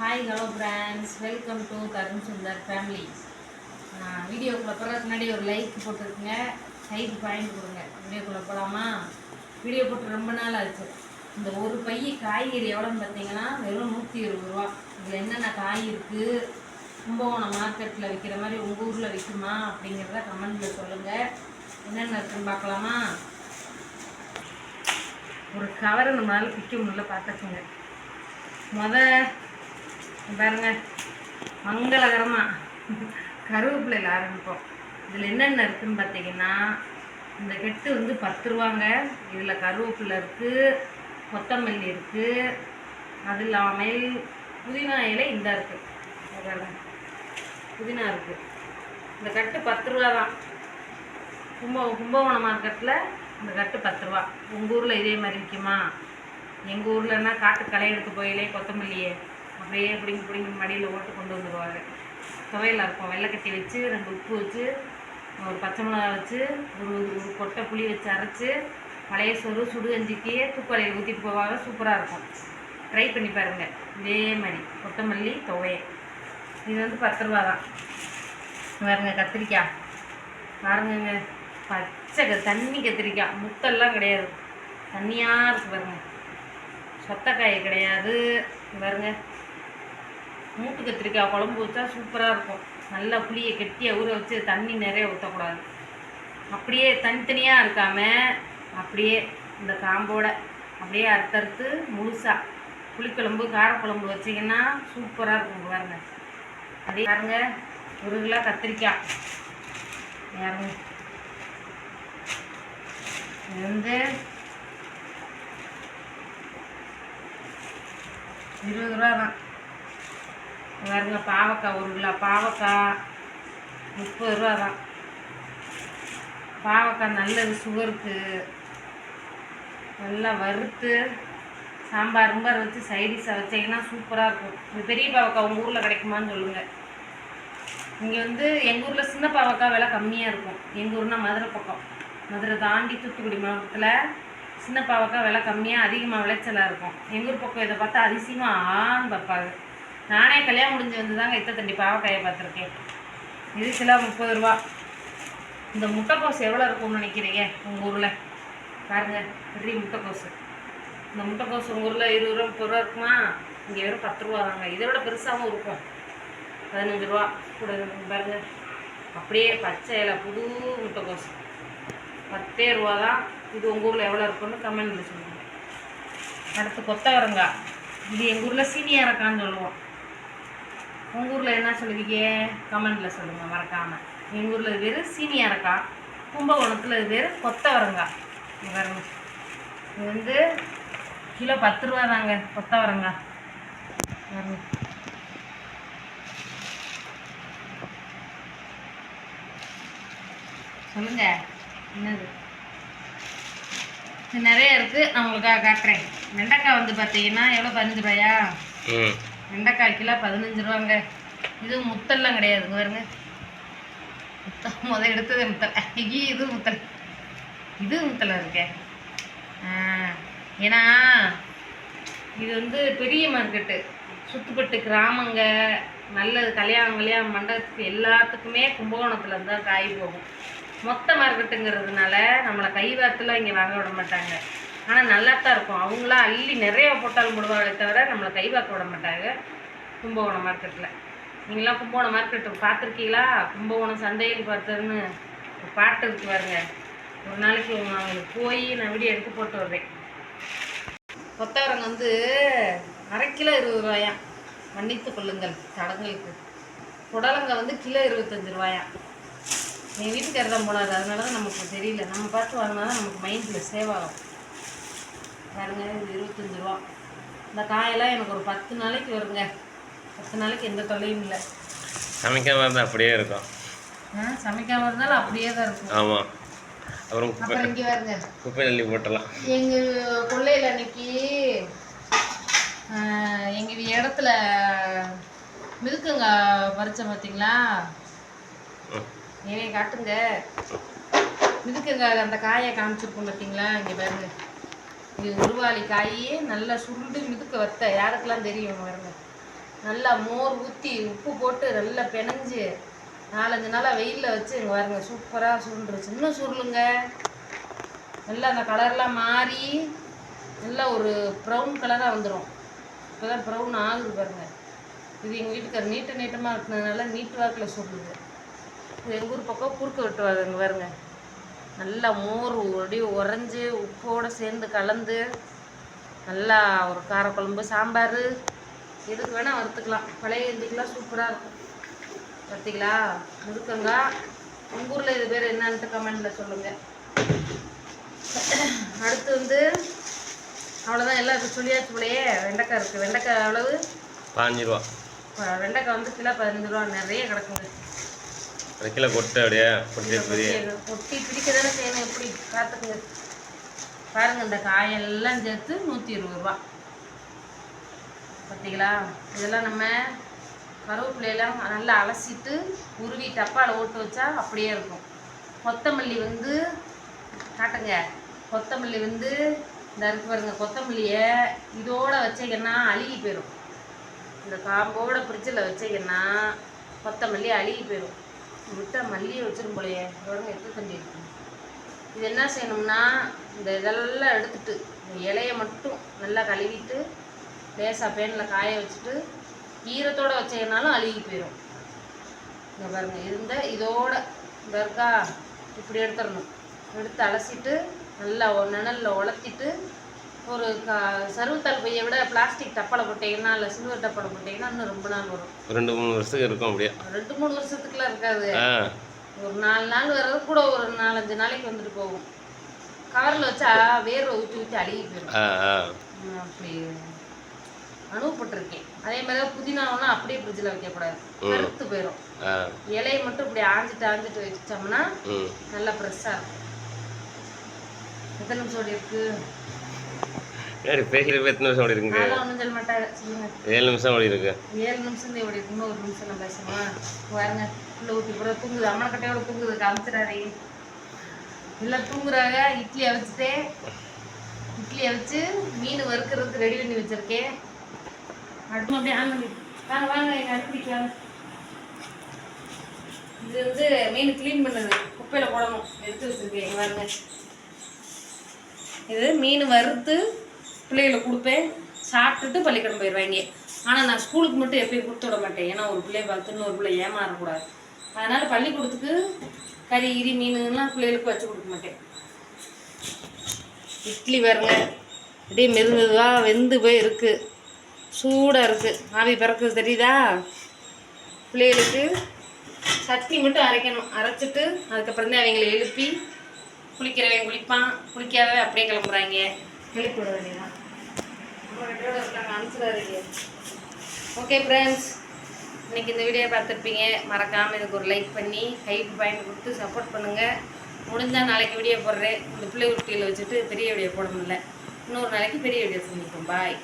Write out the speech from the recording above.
Hi hello friends welcome to Tarun Sundar family வீடியோக்குள்ளே போகிறதுக்கு முன்னாடி ஒரு லைக் போட்டுருக்குங்க. லைக் பாயிண்ட் கொடுங்க. வீடியோக்குள்ளே போகலாமா வீடியோ போட்டு ரொம்ப நாள் ஆச்சு. இந்த ஒரு பை காய்கறி எவ்வளோன்னு பார்த்தீங்கன்னா வெறும் நூற்றி இருபது ரூபா. இதில் என்னென்ன காய் இருக்குது கும்பகோணம் மார்க்கெட்டில் விற்கிற மாதிரி உங்கள் ஊரில் விற்குமா அப்படிங்கிறத கமெண்ட்டில் சொல்லுங்கள் என்னென்ன இருக்குன்னு பார்க்கலாமா ஒரு கவரை நம்மளால் பிக்க முடியல பார்த்துக்குங்க. மொதல் பாருங்க மங்களகரமாக கருவேப்பிலையில் ஆரம்பிப்போம் இதில் என்னென்ன இருக்குன்னு பார்த்தீங்கன்னா இந்த கெட்டு வந்து பத்து ரூபாங்க. இதில் கருவேப்பிலை இருக்குது கொத்தமல்லி இருக்குது அது இல்லாமல் புதினா இலை இந்த இருக்குது பாருங்க புதினா இருக்குது இந்த கட்டு பத்து ரூபா தான். கும்ப கும்பகோணம் மார்க்கெட்டில் இந்த கட்டு பத்து ரூபா. உங்கள் ஊரில் இதே மாதிரி விற்குமா எங்கள் ஊர்லன்னா காட்டு களை எடுத்து போயிலே கொத்தமல்லியே. அப்படியே பிடிங்கி பிடிங்கி மடியில் ஓட்டு கொண்டு வந்துடுவாங்க துவையல் இருக்கும் வெள்ளைக்கட்டி வச்சு ரெண்டு உப்பு வச்சு ஒரு பச்சை மிளகா வச்சு ஒரு ஒரு கொட்டை புளி வச்சு அரைச்சி பழைய சோறு சுடுகஞ்சிக்கு தூக்கலையில் ஊற்றிட்டு போவாங்க. சூப்பராக இருக்கும். ட்ரை பண்ணி பாருங்கள் இதே மாதிரி கொத்தமல்லி துவையை இது வந்து பத்து ரூபா தான். பாருங்க கத்திரிக்காய். பாருங்கங்க. பச்சை க- தண்ணி கத்திரிக்காய். முத்தெல்லாம் கிடையாது. தண்ணியாக இருக்குது பாருங்க. சொத்தக்காய் கிடையாது. பாருங்க. மூட்டு கத்திரிக்காய் குழம்பு வச்சா சூப்பராக இருக்கும். நல்லா புளியை கெட்டியாக ஊற வச்சு தண்ணி நிறைய ஊற்றக்கூடாது அப்படியே தனித்தனியாக இருக்காம அப்படியே இந்த காம்போட அப்படியே அறுத்தறுத்து முழுசாக புளிக்குழம்பு காரக்குழம்பு வச்சிங்கன்னா சூப்பராக இருக்கும் பாருங்க. அதே பாருங்க ஒரு கிலோ கத்திரிக்காய். பாருங்க. இது வந்து இருபது ரூபா தான் பாருங்க பாவக்காய் ஒரு கிலோ பாவக்காய் முப்பது ரூபா தான். பாவக்காய் நல்லது சுகருக்கு. நல்லா வறுத்து சாம்பார் உம்பார் வச்சு சைடிஷாக வச்சிங்கன்னா சூப்பராக இருக்கும். இந்த பெரிய பாவக்காய் உங்கள் ஊரில் கிடைக்குமான்னு சொல்லுங்கள் இங்கே வந்து எங்கள் ஊரில் சின்ன பாவக்காய் விலை கம்மியாக இருக்கும். எங்கள் ஊர்னால் மதுரை பக்கம். மதுரை தாண்டி தூத்துக்குடி மாவட்டத்தில் சின்ன பாவக்காய் விலை கம்மியாக அதிகமாக விளைச்சலாக இருக்கும். எங்கள் ஊர் பக்கம் இதை பார்த்தா அதிசயமாக ஆன்னு பார்ப்பாங்க. நானே கல்யாணம் முடிஞ்சு வந்து தாங்க இத்த தண்டி பாவக்காயை பார்த்துருக்கேன். இது கிலோ முப்பது ரூபா. இந்த முட்டைக்கோஸ் எவ்வளோ இருக்கும்னு நினைக்கிறீங்க உங்கள் ஊரில்? பாருங்கள் பெரிய முட்டைக்கோசு. இந்த முட்டைக்கோஸ் உங்கள் ஊரில் இருபது ரூபா முப்பது ரூபா இருக்குமா? இங்கே வெறும் பத்து ரூபா தாங்க. இதை விட பெருசாகவும் இருக்கும். பதினஞ்சு ரூபா கூட பாருங்கள் அப்படியே பச்சை இலை புது முட்டைக்கோஸ் பத்தே ரூபா தான். இது உங்கள் ஊரில் எவ்வளோ இருக்குன்னு கமெண்ட்டில் சொல்லுங்கள் அடுத்து கொத்தவரங்காய் இது எங்கள் ஊரில் சீனியாரக்கான்னு சொல்லுவோம். உங்கள் ஊரில் என்ன சொல்லுவீங்க? கமெண்டில் சொல்லுங்கள் மறக்காமல் எங்கள் ஊரில் இது பேர் சீனியரக்காய் கும்பகோணத்தில் இது பேர் கொத்தவரங்காய் வரங்க இது வந்து கிலோ பத்து ரூபா தாங்க கொத்தவரங்காய் வரங்க சொல்லுங்க என்னது? இது நிறைய இருக்குது நான் உங்களுக்காக காட்டுறேன். வெண்டைக்காய் வந்து பார்த்தீங்கன்னா எவ்வளோ பதினஞ்சு ரூபாயா? வெண்டைக்காய் கிலோ பதினஞ்சு ரூபாங்க. இது முத்தல்லாம் கிடையாதுங்க பாருங்க. முத்தம் முத எடுத்தது முத்தலை. ஐயோ இது முத்தல். இது முத்தலை இருக்கே? ஏன்னா இது வந்து பெரிய மார்க்கெட்டு சுற்றுப்பட்டு கிராமங்க நல்லது கல்யாணம் கல்யாணம் மண்டபத்துக்கு எல்லாத்துக்குமே கும்பகோணத்தில் தான் காய் போகும். மொத்த மார்க்கெட்டுங்கிறதுனால நம்மளை கை இங்கே வாங்க விட மாட்டாங்க. ஆனால் நல்லா தான் இருக்கும். அவங்களாம் அள்ளி நிறைய போட்டாலும் போடுவாங்களே தவிர நம்மளை கை வாக்க விட மாட்டாங்க. கும்பகோணம் மார்க்கெட்டில் நீங்களாம் கும்பகோணம் மார்க்கெட்டு பார்த்துருக்கீங்களா? கும்பகோணம் சந்தையில் பார்த்ததுன்னு ஒரு பாட்டு இருக்கு பாருங்க. ஒரு நாளைக்கு அவங்களுக்கு போய் நான் வீடியோ எடுத்து போட்டு வர்றேன். கொத்தவரங்க வந்து அரை கிலோ இருபது ரூபாயா மன்னித்து கொள்ளுங்கள் தடங்களுக்கு புடலங்க வந்து கிலோ இருபத்தஞ்சு ரூபாயா எங்கள் வீட்டுக்காரர் தான் போனார். அதனால தான் நமக்கு தெரியல. நம்ம பார்த்து வாங்கினா தான் நமக்கு மைண்டில் சேவ் ஆகும். பாருங்க இது இருபத்தஞ்சு ரூபா. இந்த காயெல்லாம் எனக்கு ஒரு பத்து நாளைக்கு வருங்க. பத்து நாளைக்கு எந்த தொல்லையும் இல்லை. சமைக்காம இருந்தால் அப்படியே இருக்கும். சமைக்காம இருந்தாலும் அப்படியே தான் இருக்கும். ஆமாம் அப்புறம் குப்பை அப்புறம் இங்கே பாருங்க. குப்பை அள்ளி போட்டலாம் எங்கள் கொள்ளையில் அன்னைக்கு எங்கள் இடத்துல மிதுக்குங்க பறிச்சேன் பார்த்தீங்களா ஏனே காட்டுங்க. மிதுக்குங்க அந்த காயை காமிச்சிருக்கோம் பார்த்தீங்களா இங்கே பாருங்க. இது உருவாளி காயே நல்லா சுருண்டு மிதுக்க வத்த. யாருக்கெல்லாம் தெரியும் பாருங்க நல்லா மோர் ஊற்றி உப்பு போட்டு நல்லா பிணைஞ்சு நாலஞ்சு நாளாக வெயிலில் வச்சு இங்கே பாருங்க சூப்பராக சுருண்டுருச்சு இன்னும் சுருளுங்க. நல்லா அந்த கலர்லாம் மாறி நல்லா ஒரு ப்ரௌன் கலராக வந்துடும் இப்போ தான் ப்ரௌன் ஆகுது பாருங்க. இது எங்கள் வீட்டுக்கார் நீட்டு நீட்டமாக இருக்கிறதுனால நீட்டு வாக்கில் சுருளுது. இது எங்கள் ஊர் பக்கம் குறுக்க வெட்டுவாங்க இங்கே பாருங்கள் நல்லா மோர் அப்படியே உறைஞ்சி உப்போடு சேர்ந்து கலந்து நல்லா ஒரு காரக்குழம்பு சாம்பார். எதுக்கு வேணால் வறுத்துக்கலாம். பழைய இந்திக்கெலாம் சூப்பராக இருக்கும். பார்த்தீங்களா முருக்கங்காய் உங்கள் ஊரில் இது பேர் என்னன்ட்டு கமெண்டில் சொல்லுங்கள் அடுத்து வந்து அவ்வளோதான் எல்லாம் இப்போ சொல்லியாச்சு போலயே. வெண்டைக்காய் இருக்குது வெண்டைக்காய் அளவு பாஞ்சு ரூபா. வெண்டைக்காய் வந்து கிலோ பதினஞ்சு ரூபா. நிறைய கிடக்குங்க ஒரு கிலோ கொட்டை அப்படியே கொட்டி பெரிய கொட்டி பிடிக்க தானே செய்யணும் எப்படி? பார்த்துக்குங்க. பாருங்க இந்த காயெல்லாம் சேர்த்து நூற்றி இருபது ரூபா. பார்த்தீங்களா இதெல்லாம் நம்ம கருவேப்பிலையெல்லாம் நல்லா அலசிட்டு உருவி டப்பாவில் ஓட்டு வச்சா அப்படியே இருக்கும். கொத்தமல்லி வந்து காட்டுங்க. கொத்தமல்லி வந்து இந்த இருக்கு பாருங்க கொத்தமல்லியை இதோட வச்சீங்கன்னா அழுகி போயிடும் இந்த காம்போட ஃப்ரிட்ஜில் வச்சீங்கன்னா கொத்தமல்லி அழுகி போயிடும் விட்டால் மல்லியை வச்சிரும் போலயே. பாருங்க எடுத்து தண்டி இருக்கு இது என்ன செய்யணும்னா இந்த இதெல்லாம் எடுத்துட்டு இந்த இலையை மட்டும் நல்லா கழுவிட்டு லேசாக பேனில் காய வச்சுட்டு ஈரத்தோடு வச்சீங்கனாலும் அழுகி போயிடும் இந்த பாருங்க இருந்த இதோட இந்த இருக்கா இப்படி எடுத்துடணும். எடுத்து அலசிட்டு நல்லா நிழலில் உலர்த்திட்டு ஒரு க சருவத்தால் பையை விட பிளாஸ்டிக் டப்பாவில் போட்டிங்கன்னா இல்லை சில்வர் டப்பாவில் போட்டிங்கன்னா இன்னும் ரொம்ப நாள் வரும். ரெண்டு மூணு வருஷத்துக்கு இருக்கும் அப்படியே. ரெண்டு மூணு வருஷத்துக்குலாம் இருக்காது. ஒரு நாலு நாள் வர்றது கூட ஒரு நாலஞ்சு நாளைக்கு வந்துட்டு போகும். கவரில் வச்சா வேர்வை ஊற்றி ஊற்றி அழுகி போயிடும் அப்படி அனுபவப்பட்டிருக்கேன். அதே மாதிரி தான் புதினாவெல்லாம் அப்படியே ஃப்ரிட்ஜில் வைக்கக்கூடாது. கருத்து போயிடும் இலையை மட்டும் இப்படி ஆஞ்சிட்டு ஆஞ்சிட்டு வச்சோம்னா நல்லா ஃப்ரெஷ்ஷாக இருக்கும். எத்தனை நிமிஷம் இருக்கு? சரி பேசிட்டு எத்தனை நிமிஷம் ஓடி இருக்குங்க ஏழு நிமிஷம் ஓடி இருக்கு. ஏழு நிமிஷம் ஓடி இருக்கு. இன்னும் ஒரு நிமிஷம் நான் பேசணுமா? பாருங்க உள்ள ஊற்றி கூட தூங்குது. அம்மனை கட்டையோட தூங்குது? காமிச்சிடாதே எல்லாம் தூங்குறாங்க. இட்லி அவிச்சிட்டேன் இட்லி அவிச்சு மீன் வறுக்கிறதுக்கு ரெடி பண்ணி வச்சிருக்கேன். அடுத்து அப்படியே ஆன் பண்ணி வாங்க வாங்க எங்கள் அடுப்பிக்கு வாங்க. இது வந்து மீன் க்ளீன் பண்ணது. குப்பையில் போடணும். எடுத்து வச்சிருக்கேன் பாருங்க. இது மீன் வறுத்து பிள்ளைகளுக்கு கொடுப்பேன். சாப்பிட்டுட்டு பள்ளிக்கூடம் போயிடுவாங்க ஆனால் நான் ஸ்கூலுக்கு மட்டும் எப்பயும் கொடுத்து விட மாட்டேன். ஏன்னா ஒரு பிள்ளைய பார்த்து ஒரு பிள்ளை ஏமாறக்கூடாது. அதனால் பள்ளிக்கூடத்துக்கு கறி கிரி மீனுலாம் பிள்ளைகளுக்கு வச்சு கொடுக்க மாட்டேன். இட்லி வருங்க அப்படியே மெதுவாக வெந்து போய் இருக்குது சூடாக இருக்குது ஆவி பிறக்குது தெரியுதா? பிள்ளைகளுக்கு சட்னி மட்டும் அரைக்கணும். அரைச்சிட்டு அதுக்கப்புறம் தான் அவங்களை எழுப்பி குளிக்கிறவன் குளிப்பான். குளிக்காதவன் அப்படியே கிளம்புறாங்க. எழுப்பி விட வேண்டியதான் ஓகே ஃப்ரெண்ட்ஸ் இன்றைக்கி இந்த வீடியோ பார்த்துருப்பீங்க. மறக்காமல் இதுக்கு ஒரு லைக் பண்ணி ஹைப் பாயிண்ட் கொடுத்து சப்போர்ட் பண்ணுங்கள் முடிஞ்சால் நாளைக்கு வீடியோ போடுறேன். இந்த பிள்ளை குட்டியில் வச்சுட்டு பெரிய வீடியோ போட முடியல. இன்னொரு நாளைக்கு பெரிய வீடியோ சந்திப்போம். பாய்